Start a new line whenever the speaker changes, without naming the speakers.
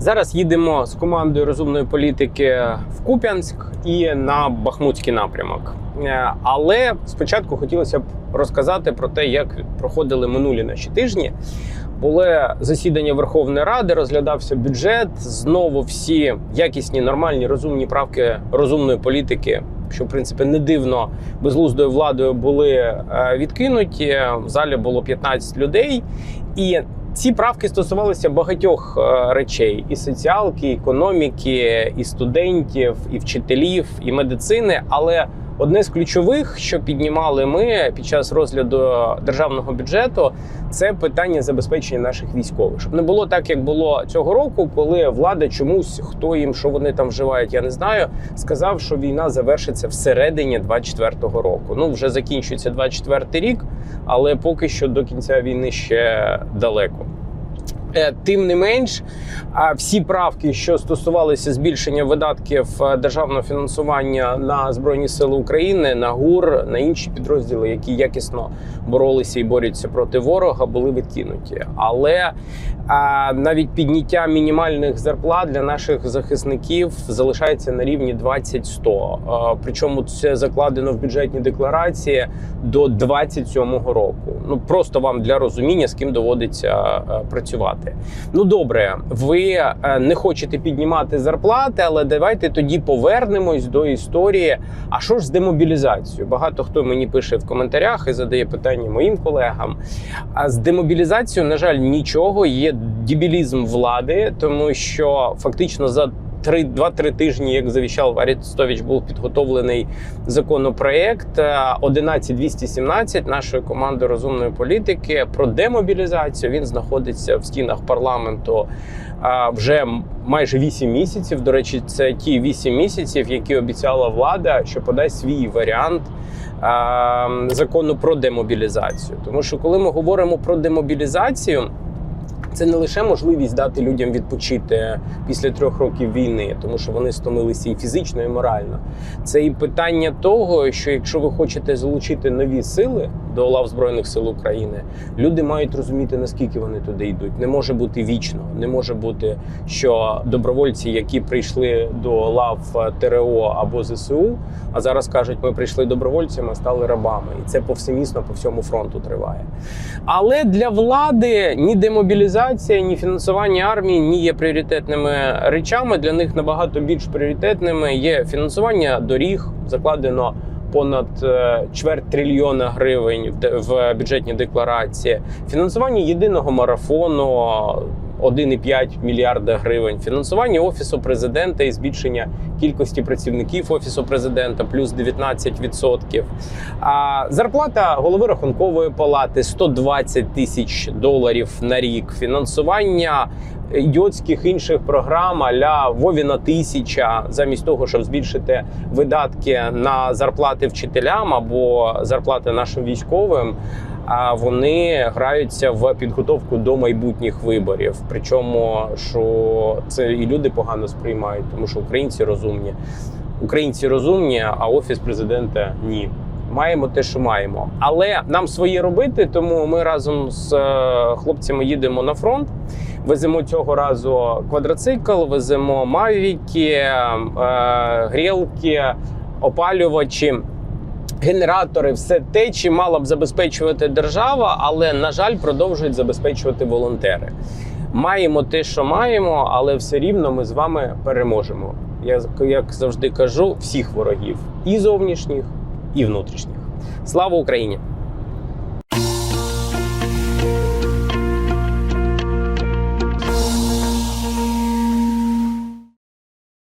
Зараз їдемо з командою розумної політики в Куп'янськ і на Бахмутський напрямок. Е, Але спочатку хотілося б розказати про те, як проходили минулі наші тижні. Були засідання Верховної Ради, розглядався бюджет. Знову всі якісні, нормальні, розумні правки розумної політики, що в принципі не дивно, безглуздою владою були е, відкинуті. В залі було 15 людей, і ці правки стосувалися багатьох е, речей: і соціалки, і економіки, і студентів, і вчителів, і медицини. Але одне з ключових, що піднімали ми під час розгляду державного бюджету, це питання забезпечення наших військових, щоб не було так, як було цього року, коли влада чомусь хто їм що вони там вживають, я не знаю. Сказав, що війна завершиться всередині 24-го року. Ну вже закінчується 24-й рік, але поки що до кінця війни ще далеко. Е, Тим не менш, всі правки, що стосувалися збільшення видатків е, державного фінансування на збройні сили України, на ГУР, на інші підрозділи, які якісно боролися і борються проти ворога, були відкинуті. Але а, навіть підняття мінімальних зарплат для наших захисників залишається на рівні 20-100. Причому це закладено в бюджетній декларації до 27-го року. Ну просто вам для розуміння, з ким доводиться працювати. Ну добре, ви е, не хочете піднімати зарплати, але давайте тоді повернемось до історії. А що ж з демобілізацією? Багато хто мені пише в коментарях і задає питання моїм колегам. А з демобілізацією, на жаль, нічого є дебілізм влади, тому що фактично за. Три два-три тижні, як завіщав Арістович, був підготовлений законопроект е, 11217 нашої команди розумної політики про демобілізацію. Він знаходиться в стінах парламенту а, вже майже 8 місяців. До речі, це ті 8 місяців, які обіцяла влада, що подасть свій варіант а, закону про демобілізацію. Тому що коли ми говоримо про демобілізацію. Це не лише можливість дати людям відпочити після трьох років війни, тому що вони стомилися і фізично, і морально. Це і питання того, що якщо ви хочете залучити нові сили до лав збройних сил України, люди мають розуміти наскільки вони туди йдуть. Не може бути вічно, не може бути, що добровольці, які прийшли до лав ТРО або ЗСУ, а зараз кажуть, ми прийшли добровольцями, стали рабами, і це повсемісно по всьому фронту триває. Але для влади ні демобілізація, ні фінансування армії ні є пріоритетними речами. Для них набагато більш пріоритетними є фінансування доріг, закладено понад е, чверть трильйона гривень в бюджетній декларації, фінансування єдиного марафону. 1,5 мільярда гривень фінансування офісу президента і збільшення кількості працівників офісу президента плюс 19%. А зарплата голови рахункової палати 120 тисяч доларів на рік. Фінансування ідіотських інших програм аля Вовіна тисяча, замість того, щоб збільшити видатки на зарплати вчителям або зарплати нашим військовим. А вони граються в підготовку до майбутніх виборів. Причому що це і люди погано сприймають, тому що українці розумні. Українці розумні, а офіс президента ні. Маємо те, що маємо, але нам своє робити. Тому ми разом з е, хлопцями їдемо на фронт. Веземо цього разу квадроцикл, веземо мавіки, е, грілки, опалювачі. Генератори, все те, чи мала б забезпечувати держава, але на жаль, продовжують забезпечувати волонтери. Маємо те, що маємо, але все рівно ми з вами переможемо. Я як завжди кажу, всіх ворогів і зовнішніх, і внутрішніх. Слава Україні!